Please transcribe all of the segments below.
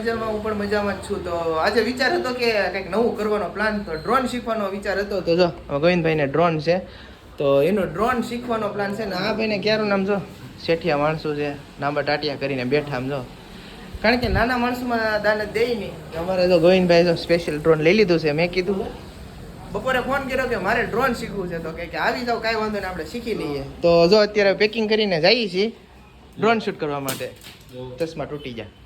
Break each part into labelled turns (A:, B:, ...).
A: મજામાં હું પણ મજામાં જ છું. તો આજે વિચાર હતો કે કંઈક નવું કરવાનો પ્લાન તો ડ્રોન શીખવાનો વિચાર હતો. તો જો ગોવિંદભાઈને ડ્રોન છે. તો એનો ડ્રોન શીખવાનો પ્લાન છે ને આ ભાઈને ક્યારું નામ જો? શેઠિયા માણસો છે. નાંબા ટાટિયા કરીને બેઠા આમ જો. કારણ કે નાના માણસોમાં દાન દે નહીં. અમારે જો ગોવિંદભાઈ જો સ્પેશિયલ ડ્રોન લઈ લીધું છે. મેં કીધું બપોરે ફોન કર્યો કે મારે ડ્રોન શીખવું છે. તો કે કે આવી જાવ કાંઈ વાંધો નહીં આપણે શીખી લઈએ. તો જો અત્યારે પેકિંગ કરીને જઈએ છીએ ડ્રોન શૂટ કરવા માટે. ચશ્મા તૂટી જાય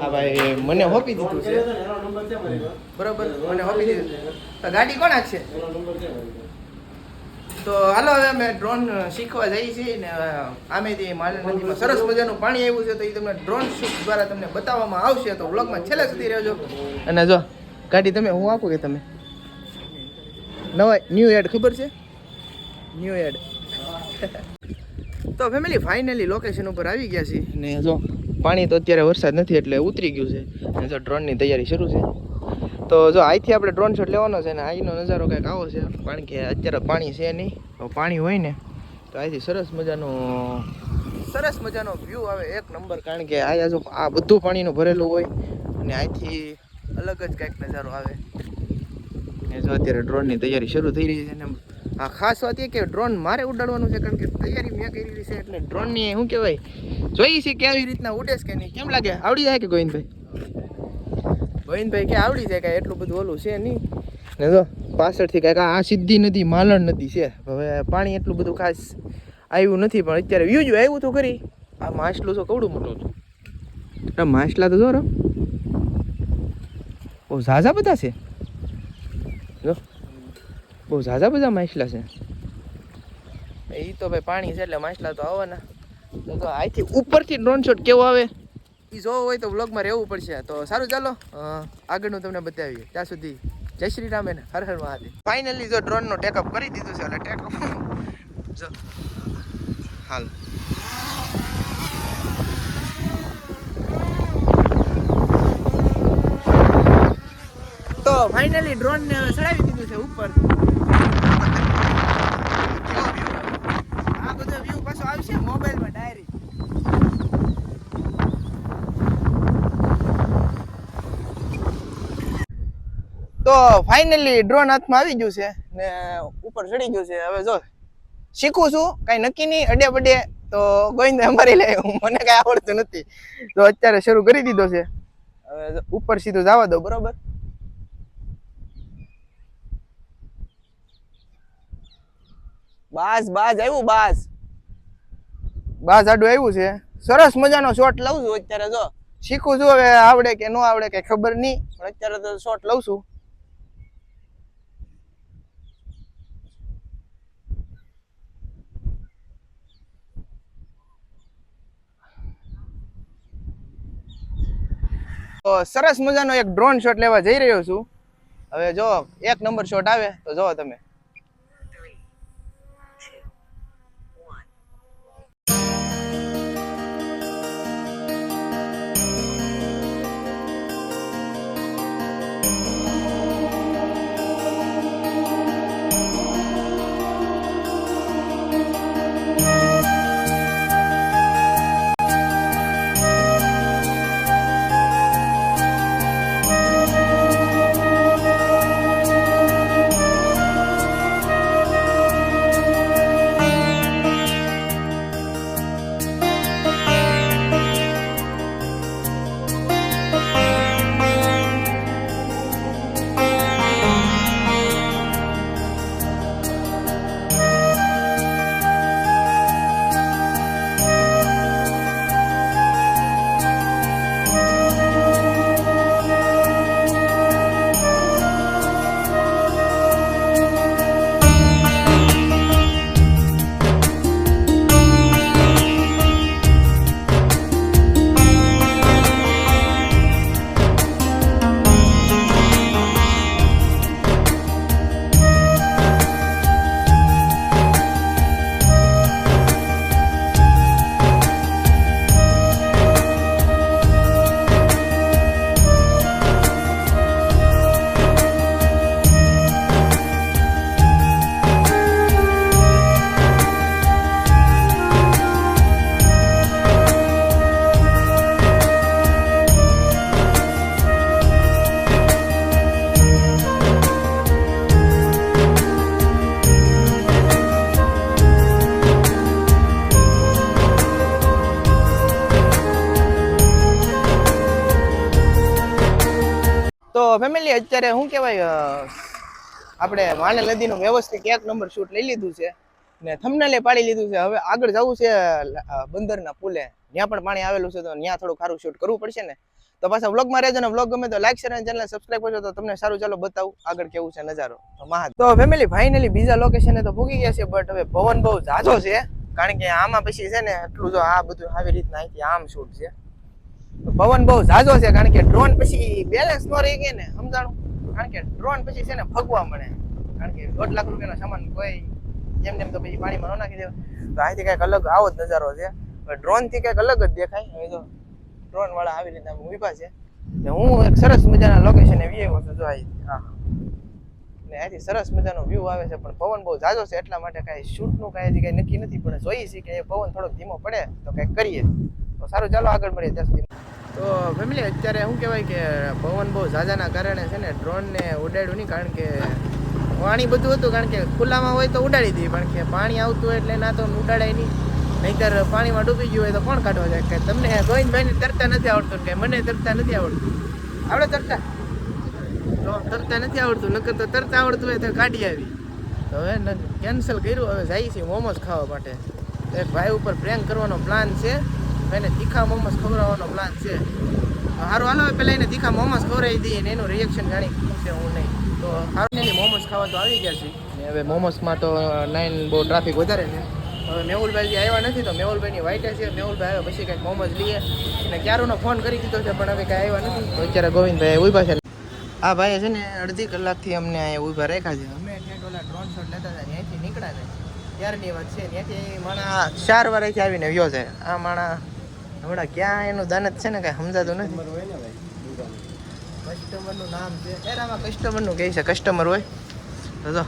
A: હા ભાઈ મને હોપી દીધું છે. બરોબર મને હોપી દીધું. તો ગાડી કોણ છે તો હાલો હવે અમે ડ્રોન શીખવા જઈએ છીએ ને આમેથી માલ નદીમાં સરસ મજાનું પાણી આવ્યું છે તો એ તમને ડ્રોન શૂટ દ્વારા તમને બતાવવામાં આવશે. તો વ્લોગમાં છેલ્લે સુધી રહેજો. અને જો ગાડી તમે હું આપું કે તમે? નવા ન્યૂ એડ ખબર છે? ન્યૂ એડ તો ફેમિલી ફાઇનલી લોકેશન ઉપર આવી ગયા છીએ. ને જો, પાણી તો અત્યારે વરસાદ નથી એટલે ઉતરી ગયું છે. અને જો ડ્રોનની તૈયારી શરૂ છે. તો જો અહીંથી આપણે ડ્રોન શોટ લેવાનો છે ને અહીંનો નજારો કંઈક આવો છે. કારણ કે અત્યારે પાણી છે નહીં. તો પાણી હોય ને, તો અહીંથી સરસ મજાનો સરસ મજાનો વ્યૂ આવે એક નંબર. કારણ કે અહીંયા જો, આ બધું પાણીનું ભરેલું હોય અને અહીંથી અલગ જ કંઈક નજારો આવે. ને જો, અત્યારે ડ્રોનની તૈયારી શરૂ થઈ રહી છે ને. આ ખાસ વાત એ કે ડ્રોન મારે ઉડાડવાનું છે કારણ કે તૈયારી મેં કરી છે એટલે ડ્રોનની શું કહેવાય? જોઈએ છે કે આવી રીતના ઉડે છે કે નહીં? કેમ લાગે? આવડી જાય કે ગોવિંદભાઈ? ગોવિંદભાઈ કે આવડી જાય કાંઈ એટલું બધું ઓલું છે નહીં? ને જો, પાછળથી કાંઈક આ સીધી નદી, માલણ નદી છે. હવે પાણી એટલું બધું ખાસ આવ્યું નથી, પણ અત્યારે વ્યૂ જો આવ્યું તો ખરી? આ માછલું તો કવડું મોટું હતું. માછલા તો જો રો ઝાઝા બધા છે? જો બહુ ઝાઝા બધા માછલા છે. એ તો ભાઈ પાણી છે એટલે માછલા તો આવવાના. તો તો અહીંથી ઉપરથી ડ્રોન શોટ કેવો આવે? એ જોવો હોય તો વ્લોગમાં રહેવું પડશે. તો સારું ચાલો આગળનું તમને બતાવીએ. ત્યાં સુધી જય શ્રી રામ એને હર હર મહાદેવ. ફાઇનલી જો ડ્રોનનો ટેકઅપ કરી દીધું છે, એટલે ટેકઅપ જો. હાલ. તો ફાઇનલી ડ્રોન ને ચડાવી દીધું છે ઉપર આ બધો વ્યૂ પાછો આવશે મોબાઈલમાં ડાયરી. તો ફાઇનલી ડ્રોન હાથમાં આવી ગયું છે ને ઉપર ચડી ગયું છે. હવે જો, શીખું છું, કાંઈ નક્કી નહીં અડે બડે તો ગોવિંદ અમારી લે મને કાંઈ આવડતું નથી. તો અત્યારે શરૂ કરી દીધો છે. હવે ઉપર સીધું જવા દો, બરોબર? બાસ બાસ, આવ્યું બાસ. બાસ જાડું આવ્યું છે. સરસ મજાનો શોટ લઉં છું અત્યારે જો. શીખું છું હવે આવડે કે ન આવડે કે ખબર નહીં. પણ અત્યારે તો શોટ લઉં છું. તો સરસ મજાનો એક ડ્રોન શોટ લેવા જઈ રહ્યો છું. હવે જો એક નંબર શોટ આવે તો જો તમે. ફેમિલી અત્યારે શું કહેવાય આપણે માણે નદીનું વ્યવસ્થિત એક નંબર શૂટ લઈ લીધું છે ને થમનાલે પાડી લીધું છે. હવે આગળ જવું છે બંદરના પુલે. ત્યાં પણ પાણી આવેલું છે, તો ત્યાં થોડું ખારું શૂટ કરવું પડશે ને. તો પાછા વ્લોગમાં રહેજો ને. વ્લોગ ગમે તો લાઈક શેર અને ચેનલ સબસ્ક્રાઈબ કરજો. તો તમને સારું ચાલો બતાવું આગળ કેવું છે નજારો. તો મહા તો ફેમિલી ફાઇનલી બીજા લોકેશને તો ભૂગી ગયા છે બટ હવે પવન બહુ ઝાઝો છે. કારણ કે આમાં પછી છે ને એટલું જો આ બધું આવી રીતના અહીંથી આમ શૂટ છે. પવન બહુ ઝાઝો છે, કારણ કે ડ્રોન પછી બેલેન્સ ન રહી ગઈ ને, સમજાણું? કારણ કે ડ્રોન પછી છે ને ફગવા મળે. કારણ કે દોઢ લાખ રૂપિયાનો સામાન કોઈ જેમ તેમ તો પછી પાણીમાં ન નાખી દેવા તો અહીંથી કંઈક અલગ આવો જ નજારો છે. ડ્રોનથી કંઈક અલગ જ દેખાય. હવે જો ડ્રોન વાળા આવી રીતે ઊભા છે. ને હું એક સરસ મજાના લોકેશને વ્યૂ છું, જો અહીં હા. ને અહીંથી સરસ મજાનો વ્યૂ આવે છે, પણ પવન બહુ ઝાઝો છે, એટલા માટે કાંઈ શૂટનું કાંઈ હજી કાંઈ નક્કી નથી, પણ જોઈએ છીએ કે પવન થોડોક ધીમો પડે તો કંઈક કરીએ. તો સારું, ચાલો આગળ મળીએ સુધી તો ફેમિલી અત્યારે શું કહેવાય કે પવન બહુ ઝાઝાના કારણે છે ને ડ્રોનને ઉડાડ્યું નહીં, કારણ કે પાણી બધું હતું, કારણ કે ખુલ્લામાં હોય તો ઉડાડી દઈએ પણ કે પાણી આવતું હોય એટલે ના તો ઉડાડાય નહીં. નહીંતર પાણીમાં ડૂબી ગયું હોય તો કોણ કાઢવા જાય? કે તમને ગોવિંદભાઈને તરતા નથી આવડતું કે મને તરતા નથી આવડતું? આવડે તરતા? તરતા નથી આવડતું, નકર તો તરતા આવડતું હોય તો કાઢી આવી. તો હવે કેન્સલ કર્યું, હવે જાય છે મોમોસ ખાવા માટે. એક ભાઈ ઉપર પ્રેન્ક કરવાનો પ્લાન છે. એને તીખા મોમસ ખવડાવવાનો પ્લાન છે. સારું હાલો પેલા એને તીખા મોમસ ખવડાવી દઈએ ને એનું રિએક્શન જાણી છે હું નહીં. તો સારું એની મોમોસ ખાવા તો આવી ગયા છે. ને હવે મોમોસમાં તો નાઇન બહુ ટ્રાફિક વધારે છે. હવે મેહુલભાઈ જે આવ્યા નથી, તો મેહુલભાઈની વાઈટે છે. મેહુલભાઈ આવ્યા પછી કંઈક મોમસ લઈએ. અને ક્યારોનો ફોન કરી દીધો છે, પણ હવે કાંઈ આવ્યા નથી. તો અત્યારે ગોવિંદભાઈ ઊભા છે. આ ભાઈ છે ને અડધી કલાકથી અમને અહીંયા ઊભા રાખ્યા છે. અમે ત્યાં ઓલા ડ્રોન શોટ લેતા હતા, ત્યાંથી નીકળ્યા ને ત્યારની વાત છે, ત્યાંથી માણા ચાર વાર આવીને વ્યો છે. આ માણા હમણાં ક્યાં એનું દાનત છે ને કઈ સમજાતું નથી. કસ્ટમરનું નામ છે. યાર કસ્ટમરનું કહે છે કસ્ટમર હોય. તો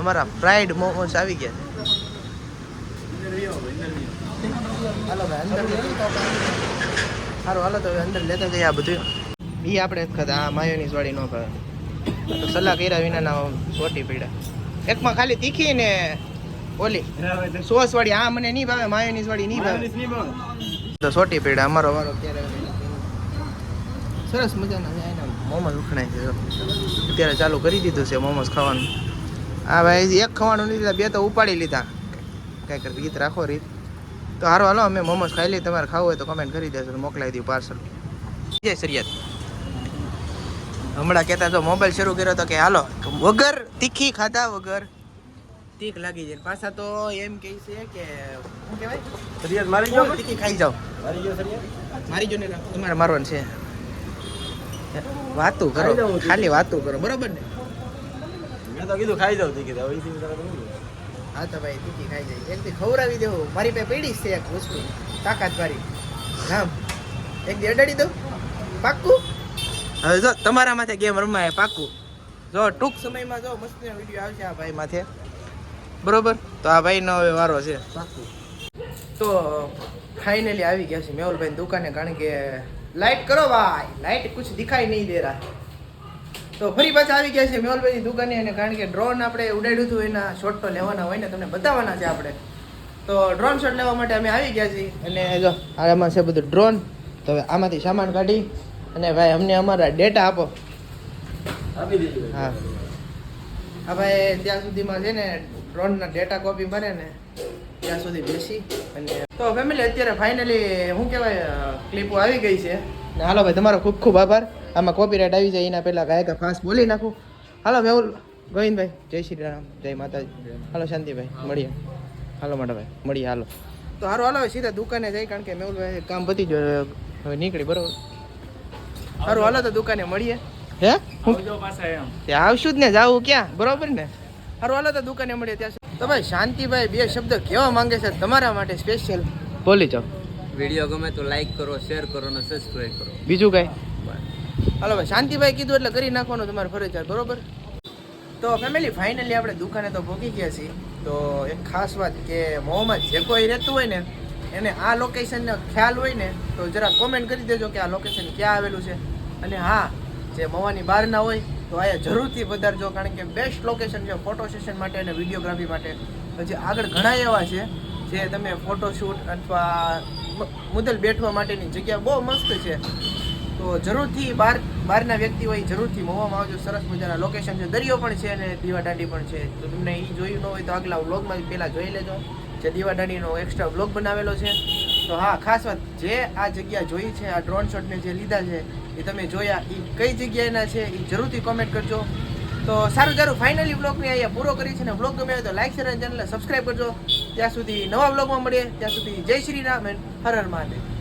A: અમારા પ્રાઇડ મોમોસ આવી ગયા છે. હાલો ભાઈ અંદર સારું હાલો તો અંદર લેતા જઈએ આ બધું. એ આપણે એક ખાતા આ માયોનીસ વાળી ન ભાવે તો સલાહ કર્યા વિનાના સોટી પીડા. એકમાં ખાલી તીખી ને ઓલી સોસ વાળી આ મને નહીં ભાવે માયોનીસ વાળી નહીં ભાવે. તો સોટી પીડા, અમારો વારો અત્યારે સરસ મજાના મોમોસ ઉખણાય છે. અત્યારે ચાલુ કરી દીધું છે મોમોસ ખાવાનું. આ ભાઈ એક ખાવાનું નહીં લીધા, બે તો ઉપાડી લીધા. કાંઈક રીત રાખો રીત. તો હારો, હાલો, અમે મોમોસ ખાઈ લઈએ, તમારે ખાવું હોય તો કમેન્ટ કરી દેશો મોકલાવી દઉં પાર્સલ જય સરિયાદ હમણાં કહેતા તો મોબાઈલ શરૂ કર્યો તો કે હાલો, વગર તીખી ખાધા વગર તીખ લાગી જાય. પાછા તો એમ કહે છે કે શું કહેવાય?
B: સરિયાદ મારી
A: જો. તીખી ખાઈ જાઓ.
B: મારી જો સરિયાદ
A: મારી જો ને તમારે મારવાનું છે. વાતું કરો. ખાલી વાતું કરો. બરોબર ને?
B: મેં તો કીધું ખાઈ જાવ તીખી હવે તારે
A: હા તો ભાઈ તીખી ખાઈ જાય. એકથી ખવડાવી દેવું મારી પાસે પડી છે એક વસ્તુ. તાકાત વાળી હા એક દી અડાડી દઉં. પાક્કું? હવે જો તમારા માથે ગેમ રમાય પાક્કું. જો ટૂંક સમયમાં જો મસ્ત વીડિયો આવશે આ ભાઈ માથે. બરોબર? તો આ ભાઈનો હવે વારો છે. તો ફાઇનલી આવી ગયા છે મેહુલભાઈ દુકાને કારણ કે લાઈટ કરો ભાઈ લાઈટ કુછ દિખાઈ નહીં દે રહા તો ફરી પાછા આવી ગયા છે મેહુલભાઈની દુકાને અને કારણ કે ડ્રોન આપણે ઉડાડ્યું હતું એના શોટ તો લેવાના હોય ને તમને બતાવવાના છે આપણે. તો ડ્રોન શોટ લેવા માટે અમે આવી ગયા છીએ. અને જો આમાં છે બધું ડ્રોન તો હવે આમાંથી સામાન કાઢી અને ભાઈ અમને અમારા ડેટા આપો.
B: આપી દેજો.
A: હા. હા ભાઈ ત્યાં સુધીમાં છે ને ડ્રોનના ડેટા કોપી બને ને ત્યાં સુધી બેસી અને તો ફેમિલી અત્યારે ફાઇનલી શું કહેવાય ક્લિપો આવી ગઈ છે. ને હાલો ભાઈ તમારો ખૂબ ખૂબ આભાર. આમાં કોપીરાઇટ આવી જાય એના પહેલાં ગાયકા ફાસ્ટ બોલી નાખું. હાલો મેહુલ ગોવિંદભાઈ જય શ્રી રામ જય માતાજી. હાલો શાંતિભાઈ મળીએ. હાલો માટાભાઈ મળીએ હાલો. તો હારો હાલો હવે સીધા દુકાને જઈ કારણ કે મેહુલભાઈ કામ પતી ગયું હવે નીકળી બરોબર. સારું હાલો તો દુકાને મળીએ. હે?
B: આવજો પાછા એમ.
A: ત્યાં આવશું જ ને જાવું ક્યાં? બરોબર ને? સારું હાલો તો દુકાને મળીએ ત્યાં સુધી. તો ભાઈ શાંતિભાઈ બે શબ્દ કેવા માંગે છે તમારા માટે સ્પેશિયલ બોલી જાઓ.
C: વીડિયો ગમે તો લાઈક કરો શેર કરો અને સબસ્ક્રાઈબ કરો.
A: બીજું કઈ? હાલો ભાઈ શાંતિભાઈ કીધું એટલે કરી નાખવાનું તમારે ફરજિયાત બરોબર? તો ફેમિલી ફાઇનલી આપણે દુકાને તો પહોંચી ગયા છીએ. તો એક ખાસ વાત કે મોહમ્મદ જે કોઈ રહેતું હોય ને એને આ લોકેશનનો ખ્યાલ હોય ને તો જરા કોમેન્ટ કરી દેજો કે આ લોકેશન ક્યાં આવેલું છે. અને હા જે મવાની બહારના હોય, તો અહીંયા જરૂરથી પધારજો. કારણ કે બેસ્ટ લોકેશન છે ફોટો સેશન માટે અને વિડીયોગ્રાફી માટે. પછી આગળ ઘણા એવા છે જે તમે ફોટોશૂટ અથવા મુદલ બેઠવા માટેની જગ્યા બહુ મસ્ત છે. તો જરૂરથી બહાર બહારના વ્યક્તિ હોય જરૂરથી મોવામાં આવજો. સરસ મજાના લોકેશન છે. દરિયો પણ છે અને દીવાદાંડી પણ છે. તો તમને એ જોયું ન હોય તો આગલા વ્લોગમાં પહેલાં જોઈ લેજો. જે દીવાદાંડીનો એક્સ્ટ્રા વ્લોગ બનાવેલો છે. તો હા, ખાસ વાત, જે આ જગ્યા જોઈ છે, આ ડ્રોન શોટને જે લીધા છે એ તમે જોયા એ કઈ જગ્યાએના છે એ જરૂરથી કોમેન્ટ કરજો. તો સારું સારું ફાઇનલી બ્લોગને અહીંયા પૂરો કરી છે અને વ્લોગ ગમે તો લાઈક શેર અને ચેનલને સબસ્ક્રાઈબ કરજો. ત્યાં સુધી નવા વ્લોગમાં મળીએ. ત્યાં સુધી જય શ્રી રામ and હર હર મહાદેવ.